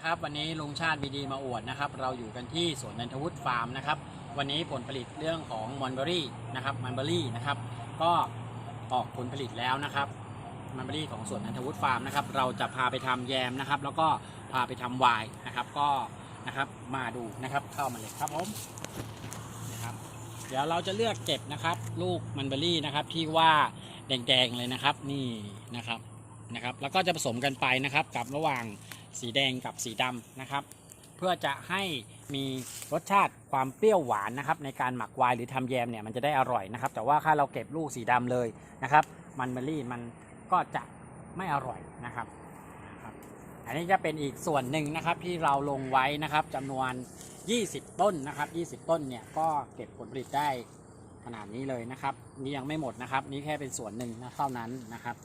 นะครับวันนี้ลุงชาติวีดีมาอวดนะครับ เราอยู่กันที่สวนนันทวุฒิฟาร์มนะครับ วันนี้ผลผลิตเรื่องของมอนเบอรี่นะครับมันเบอรี่นะครับ ก็ออกผลผลิตแล้วนะครับมันเบอรี่ของสวนนันทวุฒิฟาร์มนะครับ เราจะพาไปทำแยมนะครับ แล้วก็พาไปทำไวน์นะครับ ก็นะครับมาดูนะครับเข้ามาเลยครับผมนะครับ เดี๋ยวเราจะเลือกเก็บนะครับ ลูกมันเบอรี่นะครับที่ว่าแดงๆเลยนะครับ นี่นะครับนะครับ แล้วก็จะผสมกันไปนะครับกับระหว่าง สีแดงกับสีดำนะครับ เพื่อจะให้มีรสชาติความเปรี้ยวหวานนะครับในการหมักไวน์หรือทำแยมเนี่ยมันจะได้อร่อยนะครับ แต่ว่าถ้าเราเก็บลูกสีดำเลยนะครับ มันเบอรี่มันก็จะไม่อร่อยนะครับ อันนี้จะเป็นอีกส่วนหนึ่งนะครับที่เราลงไว้นะครับจำนวน 20 ต้นนะครับ 20 ต้นเนี่ยก็เก็บผลผลิตได้ขนาดนี้เลยนะครับ นี่ยังไม่หมดนะครับ นี่แค่เป็นส่วนหนึ่งนะเท่านั้นนะครับ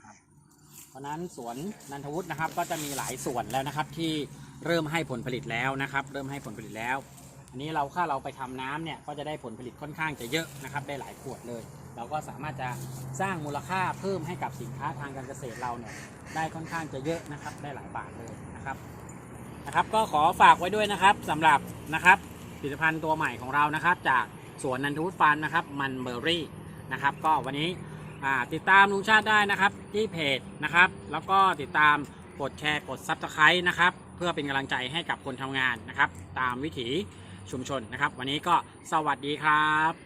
เพ ราะนั้นสวนนันทวุฒินะครับก็จะมีหลายส่วนแล้วนะครับที่เริ่มให้ผลผลิตแล้วนะครับ เริ่มให้ผลผลิตแล้ว อันนี้เราถ้าเราไปทำน้ำเนี่ยก็จะได้ผลผลิตค่อนข้างจะเยอะนะครับ ได้หลายขวดเลย เราก็สามารถจะสร้างมูลค่าเพิ่มให้กับสินค้าทางการเกษตรเราเนี่ยได้ค่อนข้างจะเยอะนะครับ ได้หลายบาทเลยนะครับนะครับ ก็ขอฝากไว้ด้วยนะครับสำหรับนะครับผลิตภัณฑ์ตัวใหม่ของเรานะครับ จากสวนนันทวุฒิฟาร์มนะครับมันเบอร์รี่นะครับ ก็วันนี้ อ่าติดตามลุงชาติได้นะครับ ที่เพจนะครับ แล้วก็ติดตามกดแชร์กดซับสไครต์นะครับ เพื่อเป็นกำลังใจให้กับคนทำงานนะครับ ตามวิถีชุมชนนะครับ วันนี้ก็สวัสดีครับ